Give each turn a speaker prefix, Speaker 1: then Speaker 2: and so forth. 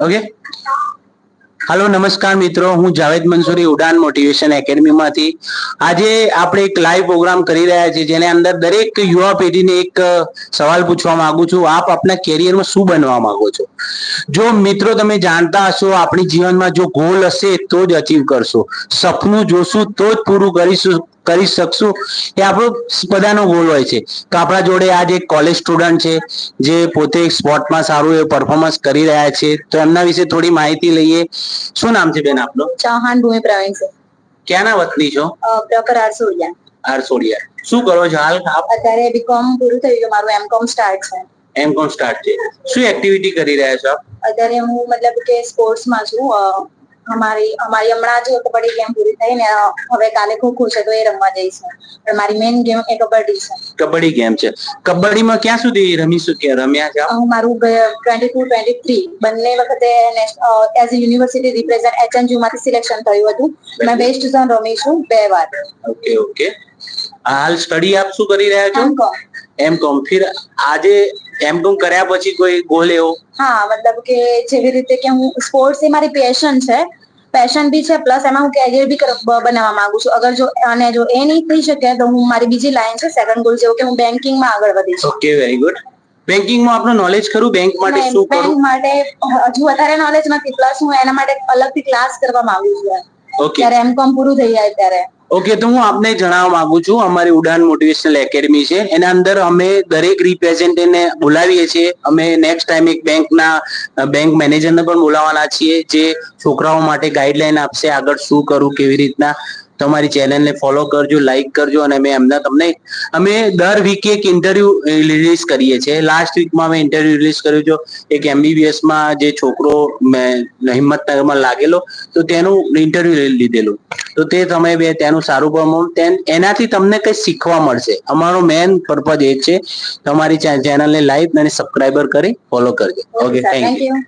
Speaker 1: Okay હાલો નમસ્કાર મિત્રો. હું જાવેદ મંસૂરી, ઉડાન મોટિવેશન એકેડમીમાંથી આજે આપણે એક લાઈવ પ્રોગ્રામ કરી રહ્યા છીએ, જેને અંદર દરેક યુવા પેઢીને એક સવાલ પૂછવા માંગુ છું. આપ આપના કેરિયરમાં શું બનવા માંગો છો? જો મિત્રો તમે જાણતા હશો, આપણી જીવનમાં જો ગોલ હશે તો જ અચીવ કરશો. સપનું જોશું તો જ પૂરું કરીશું. કરી શકશું? એ આપણો બધાનો ગોલ હોય છે. તો આપણા જોડે આજે એક કોલેજ સ્ટુડન્ટ છે જે પોતે સ્પોર્ટમાં સારું એ પરફોર્મન્સ કરી રહ્યા છે. તો એમના વિશે થોડી માહિતી લઈએ. શું નામ છે બેન આપનું?
Speaker 2: ચૌહાણ ભૂમિ પ્રવીણ છે.
Speaker 1: ક્યાંના વતની છો?
Speaker 2: પ્રકર આરસોડિયા.
Speaker 1: આરસોડિયા. શું કરો છો હાલ? આપ?
Speaker 2: અત્યારે બીકોમ પૂરું થયું છે મારું એમ કોમ સ્ટાર્ટ છે.
Speaker 1: એમકોમ સ્ટાર્ટ છે. શું એક્ટિવિટી કરી રહ્યા છો આપ?
Speaker 2: અત્યારે હું મતલબ કે સ્પોર્ટ્સમાં છું અમારી અમારી હમણાં જ કબડ્ડી ગેમ પૂરી થઈ ને હવે કાલે ખોખો છે તો એ રમવા જઈશું પણ મારી મેઇન ગેમ એ કબડ્ડી છે.
Speaker 1: કબડ્ડી ગેમ છે. કબડ્ડીમાં ક્યાં સુધી રમીશું કે રમ્યા છે
Speaker 2: હું મારું ટ્વેન્ટી ટુ ટ્વેન્ટી થ્રી બંને વખતે as a university represent HNU માંથી સિલેક્શન થયું હતું. મેં વેસ્ટ ઝોન રમી છું બે વાર.
Speaker 1: ઓકે ઓકે હાલ સ્ટડી આપ શું કરી રહ્યા છો?
Speaker 2: એમ કોમ
Speaker 1: ફિર આજે એમ કોમ કર્યા પછી કોઈ ગોલ એવો?
Speaker 2: હા મતલબ કે જેવી રીતે કે હું સ્પોર્ટ્સ એ મારી પેશન છે. પેશન બી છે પ્લસ એમાં હું કેરિયર બી કર- બનાવવા માંગુ છું. અગર જો અને જો એ નહીં થઈ શકે તો હું મારી બીજી લાઈન છે સેકન્ડ ગોલ જેવો કે હું બેન્કિંગમાં આગળ વધીશ.
Speaker 1: ઓકે વેરી ગુડ બેન્કિંગમાં આપનો નોલેજ ખરું? બેંક માટે શું
Speaker 2: બેંક માટે હજુ વધારે નોલેજ નથી પ્લસ હું એના માટે અલગથી ક્લાસ કરવા માંગુ છું.
Speaker 1: ઓકે
Speaker 2: ત્યારે એમ કોમ પૂરું થઈ જાય ત્યારે.
Speaker 1: ઓકે તો હું આપને જણાવવા માંગુ છું, અમારી ઉડાન મોટિવેશનલ એકેડમી છે. એના અંદર અમે દરેક રિપ્રેઝેન્ટેને બોલાવીએ છીએ. અમે નેક્સ્ટ ટાઈમ એક બેંકના, બેંક મેનેજરને પણ બોલાવવાના છીએ, જે છોકરાઓ માટે ગાઈડલાઈન આપશે આગળ શું કરવું, કેવી રીતના. તમારી ચેનલને ફોલો કરજો લાઈક કરજો, અને અમે એમના તમને, અમે દર વીકે એક ઇન્ટરવ્યુ રિલીઝ કરીએ છીએ. લાસ્ટ વીકમાં અમે ઇન્ટરવ્યુ રિલીઝ કર્યું છો એક એમબીબીએસમાં જે છોકરો મેં, હિંમતનગરમાં લાગેલો, તો તેનું ઇન્ટરવ્યુ લીધેલું. તો તે તમે બે તેનું સારું પરફોર્મ એનાથી તમને કંઈ શીખવા મળશે. અમારો મેન પર્પઝ એ છે. તમારી ચેનલને લાઈક અને સબસ્ક્રાઈબર કરી ફોલો કરજો. Okay thank
Speaker 2: you